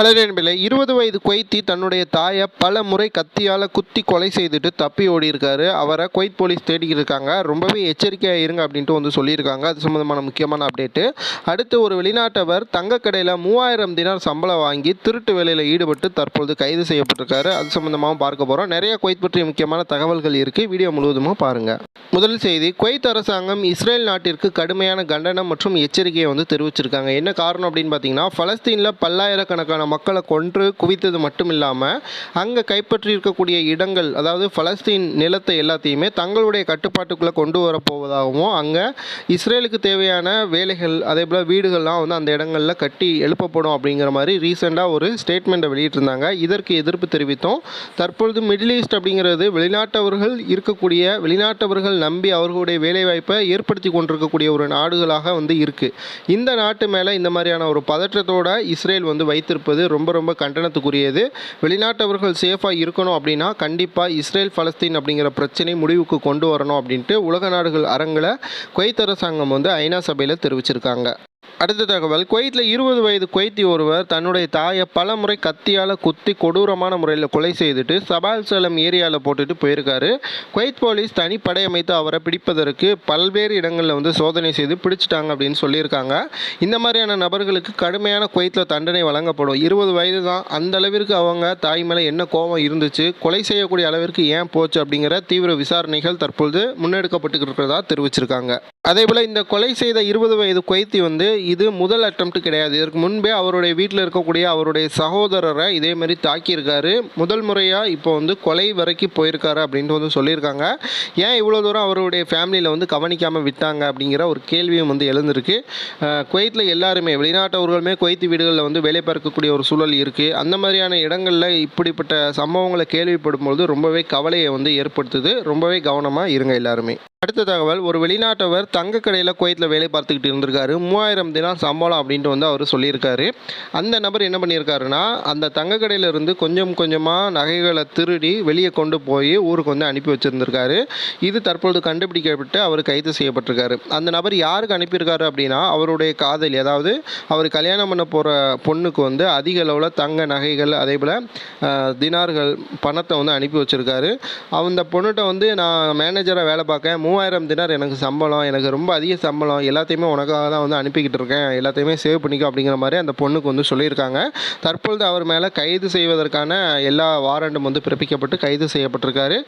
Hello நண்பர்களே இருபது வயது கொய்த்தி தன்னுடைய தாயை பல முறை கத்தியால் குத்தி கொலை செய்துட்டு தப்பி ஓடி இருக்காரு அவரை கொய்த் போலீஸ் தேடிக்கிட்டு இருக்காங்க. ரொம்பவே எச்சரிக்கையாக இருங்க அப்படின்ட்டு வந்து சொல்லியிருக்காங்க. அது சம்மந்தமான முக்கியமான அப்டேட்டு. அடுத்து ஒரு வெளிநாட்டவர் தங்கக்கடையில் மூவாயிரம் தினார் சம்பளம் வாங்கி திருட்டு வேலையில் ஈடுபட்டு தற்பொழுது கைது செய்யப்பட்டிருக்காரு. அது சம்மந்தமாகவும் பார்க்க போகிறோம் நிறைய கொய்த் பற்றிய முக்கியமான தகவல்கள் இருக்குது வீடியோ முழுவதுமாக பாருங்கள் முதல் செய்தி குவைத் அரசாங்கம் இஸ்ரேல் நாட்டிற்கு கடுமையான கண்டனம் மற்றும் எச்சரிக்கையை வந்து தெரிவிச்சிருக்காங்க. என்ன காரணம் அப்படின்னு பார்த்தீங்கன்னா பலஸ்தீனில் பல்லாயிரக்கணக்கான மக்களை கொன்று குவித்தது மட்டும் இல்லாமல் அங்கே கைப்பற்றி இருக்கக்கூடிய இடங்கள் அதாவது பலஸ்தீன் நிலத்தை எல்லாத்தையுமே தங்களுடைய கட்டுப்பாட்டுக்குள்ளே கொண்டு வரப்போவதாகவும் அங்கே இஸ்ரேலுக்கு தேவையான வேலைகள் அதே போல் வீடுகள்லாம் வந்து அந்த இடங்களில் கட்டி எழுப்பப்படும் அப்படிங்கிற மாதிரி ரீசெண்டாக ஒரு ஸ்டேட்மெண்ட்டை வெளியிட்டிருந்தாங்க. இதற்கு எதிர்ப்பு தெரிவித்தோம். தற்பொழுது மிடில் ஈஸ்ட் அப்படிங்கிறது வெளிநாட்டவர்கள் இருக்கக்கூடிய வெளிநாட்டவர்கள் நம்பி அவர்களுடைய வேலைவாய்ப்பை ஏற்படுத்தி கொண்டிருக்கக்கூடிய ஒரு நாடுகளாக வந்து இருக்குது இந்த நாட்டு மேலே இந்த மாதிரியான ஒரு பதற்றத்தோட இஸ்ரேல் வந்து வைத்திருப்பது ரொம்ப ரொம்ப கண்டனத்துக்குரியது. வெளிநாட்டவர்கள் சேஃபாக இருக்கணும் அப்படின்னா கண்டிப்பாக இஸ்ரேல் பலஸ்தீன் அப்படிங்கிற பிரச்சனை முடிவுக்கு கொண்டு வரணும் அப்படின்ட்டு உலக நாடுகள் அரங்கில் குவைத் அரசாங்கம் வந்து ஐநா சபையில் தெரிவிச்சிருக்காங்க. அடுத்த தகவல். குவைத்தில் இருபது வயது குவைத்தி ஒருவர் தன்னுடைய தாயை பல முறை கத்தியால் குத்தி கொடூரமான முறையில் கொலை செய்துட்டு சபால் சேலம் ஏரியாவில் போட்டுட்டு போயிருக்காரு. குவைத் போலீஸ் தனிப்படை அமைத்து அவரை பிடிப்பதற்கு பல்வேறு இடங்களில் வந்து சோதனை செய்து பிடிச்சிட்டாங்க அப்படின்னு சொல்லியிருக்காங்க. இந்த மாதிரியான நபர்களுக்கு கடுமையான குவைத்தில் தண்டனை வழங்கப்படும். இருபது வயது தான். அந்த அளவிற்கு அவங்க தாய் மேலே என்ன கோபம் இருந்துச்சு? கொலை செய்யக்கூடிய அளவிற்கு ஏன் போச்சு அப்படிங்கிற தீவிர விசாரணைகள் தற்பொழுது முன்னெடுக்கப்பட்டு இருக்கிறதா தெரிவிச்சிருக்காங்க. அதே போல் இந்த கொலை செய்த இருபது வயது குவைத்தி வந்து இது முதல் அட்டம்ப்ட் கிடையாது. இதற்கு முன்பே அவருடைய வீட்டில் இருக்கக்கூடிய அவருடைய சகோதரரை இதே மாதிரி தாக்கியிருக்காரு. முதல் முறையாக இப்போ வந்து கொலை வரைக்கும் போயிருக்காரு அப்படின்ட்டு வந்து சொல்லியிருக்காங்க. ஏன் இவ்வளோ தூரம் அவருடைய ஃபேமிலியில் வந்து கவனிக்காமல் விட்டாங்க அப்படிங்கிற ஒரு கேள்வியும் வந்து எழுந்திருக்கு. குவைத்தில் எல்லாருமே வெளிநாட்டவர்களுமே குவைத்து வீடுகளில் வந்து வேலை பார்க்கக்கூடிய ஒரு சூழல் இருக்குது அந்த மாதிரியான இடங்களில் இப்படிப்பட்ட சம்பவங்களை கேள்விப்படும் பொழுது ரொம்பவே கவலையை வந்து ஏற்படுத்துது. ரொம்பவே கவனமாக இருங்க எல்லாருமே. அடுத்த தகவல் ஒரு வெளிநாட்டவர் தங்க கடையில் குவைத்தில் வேலை பார்த்துக்கிட்டு இருந்திருக்காரு. மூவாயிரம் தினம் சம்பளம் அப்படின்ட்டு வந்து அவர் சொல்லியிருக்காரு. அந்த நபர் என்ன பண்ணியிருக்காருன்னா அந்த தங்க கடையிலிருந்து கொஞ்சம் கொஞ்சமாக நகைகளை திருடி வெளியே கொண்டு போய் ஊருக்கு வந்து அனுப்பி வச்சுருந்துருக்காரு. இது தற்பொழுது கண்டுபிடிக்கப்பட்டு அவர் கைது செய்யப்பட்டிருக்காரு. அந்த நபர் யாருக்கு அனுப்பியிருக்காரு அப்படின்னா அவருடைய காதலி அதாவது அவர் கல்யாணம் பண்ண போகிற பொண்ணுக்கு வந்து அதிக அளவில் தங்க நகைகள் அதே போல் தினார்கள் பணத்தை வந்து அனுப்பி வச்சுருக்காரு. அந்த பொண்ணுகிட்ட வந்து நான் மேனேஜராக வேலை பார்க்க மூவாயிரம் தினார் எனக்கு சம்பளம் எனக்கு ரொம்ப அதிக சம்பளம் எல்லாத்தையுமே உனக்காக தான் வந்து அனுப்பிக்கிட்டு இருக்கேன் எல்லாத்தையுமே சேவ் பண்ணிக்கோ அப்படிங்கிற மாதிரி அந்த பொண்ணுக்கு வந்து சொல்லியிருக்காங்க. தற்பொழுது அவர் மேலே கைது செய்வதற்கான எல்லா வாரண்டும் வந்து பிறப்பிக்கப்பட்டு கைது செய்யப்பட்டிருக்காரு.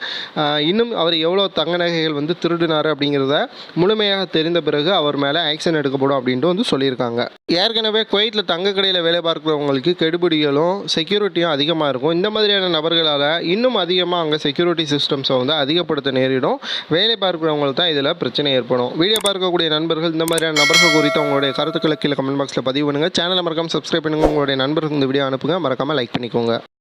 இன்னும் அவர் எவ்வளோ தங்க நகைகள் வந்து திருடினார் அப்படிங்கிறத முழுமையாக தெரிந்த பிறகு அவர் மேலே ஆக்ஷன் எடுக்கப்படும் அப்படின்ட்டு வந்து சொல்லியிருக்காங்க. ஏற்கனவே குவைத்தில் தங்க கடையில் வேலை பார்க்குறவங்களுக்கு கெடுபிடிகளும் செக்யூரிட்டியும் அதிகமாக இருக்கும். இந்த மாதிரியான நபர்களால் இன்னும் அதிகமாக அங்கே செக்யூரிட்டி சிஸ்டம்ஸை வந்து அதிகப்படுத்த நேரிடும். வேலை இருக்கிறவங்களுக்கு தான் இதில் பிரச்சனை ஏற்படும். வீடியோ பார்க்கக்கூடிய நண்பர்கள் இந்த மாதிரியான நபர்கள் குறித்து உங்களுடைய கருத்துக்களை கீழே கமெண்ட் பாக்ஸில் பதிவு பண்ணுங்கள் சேனலை மறக்காம சப்ஸ்கிரைப் பண்ணுங்கள் உங்களுடைய நண்பர்களுக்கு இந்த வீடியோ அனுப்புங்க. மறக்காமல் லைக் பண்ணிக்கோங்க.